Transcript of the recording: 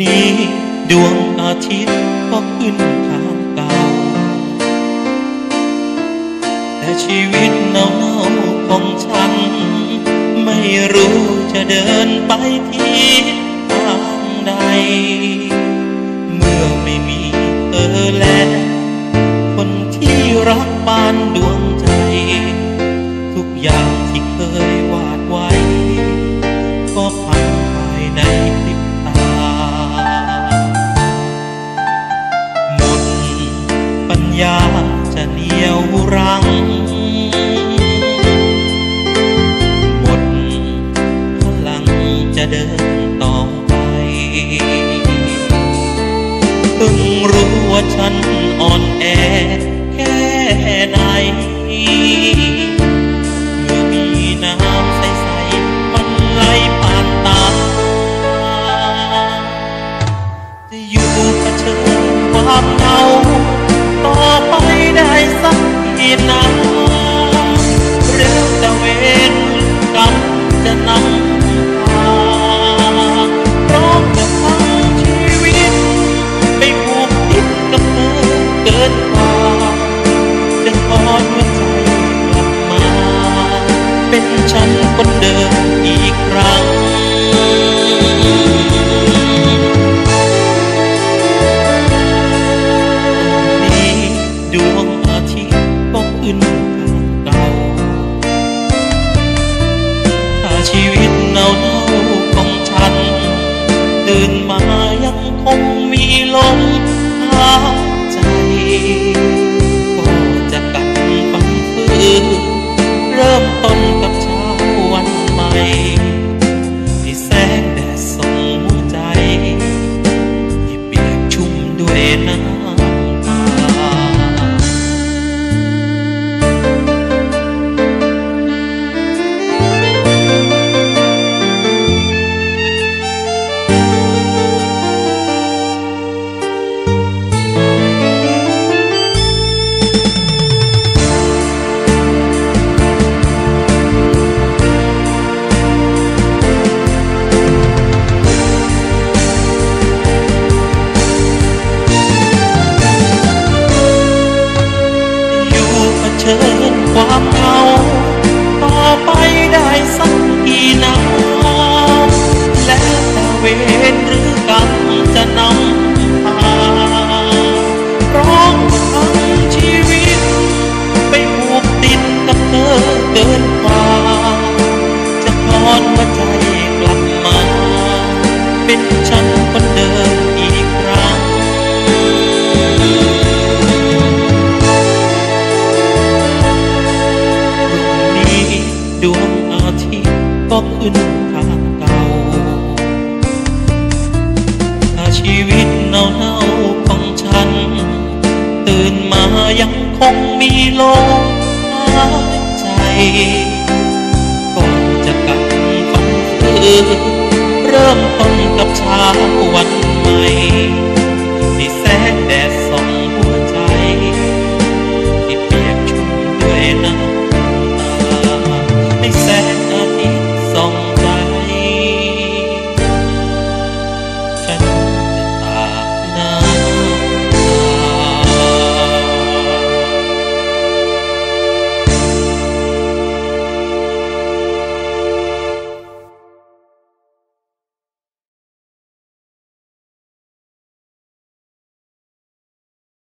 นี้ ดวงอาทิตย์ก็ขึ้นทางเก่า แต่ชีวิตเนาๆของฉัน ไม่รู้จะเดินไปที่ทางใด เมื่อไม่มีเธอและคนที่รักปานดวงใจ ทุกอย่าง เหนียวรั้ง หมดพลังจะเดินต่อไปเพิ่งรู้ว่าฉันอ่อน จะนำพาเพราะจะทั้งชีวิต ไปผูกติดกับเธอเกินกว่าจะทอหัวใจกลับมา เป็นฉันคนเดิมอีกครั้งนี้ดวงอาทิตย์ก็ขึ้น ชีวิตเนาๆของฉัน ตื่นมายังคงมีลมหายใจก็จะกัดฟันฝืนเริ่มต้นกับเช้าวันใหม่ ที่แสงแดดส่องหัวใจที่เปียกชุ่มด้วยน้ำ ชิญความเหงาต่อไปได้สักกี่นานแล้วแต่เวรหรือกรรมจะนำพาเพราะทั้งชีวิต ไปผูกติดกับเธอเกินกว่าจะทอนหัวใจกลับมา เป็นฉัน ขึ้นทางเก่าถ้าชีวิตเน่าๆของฉัน ตื่นมายังคงมีลมหายใจก่อนจะกลับฝันฝืนเริ่มต้นกับเช้าวันใหม่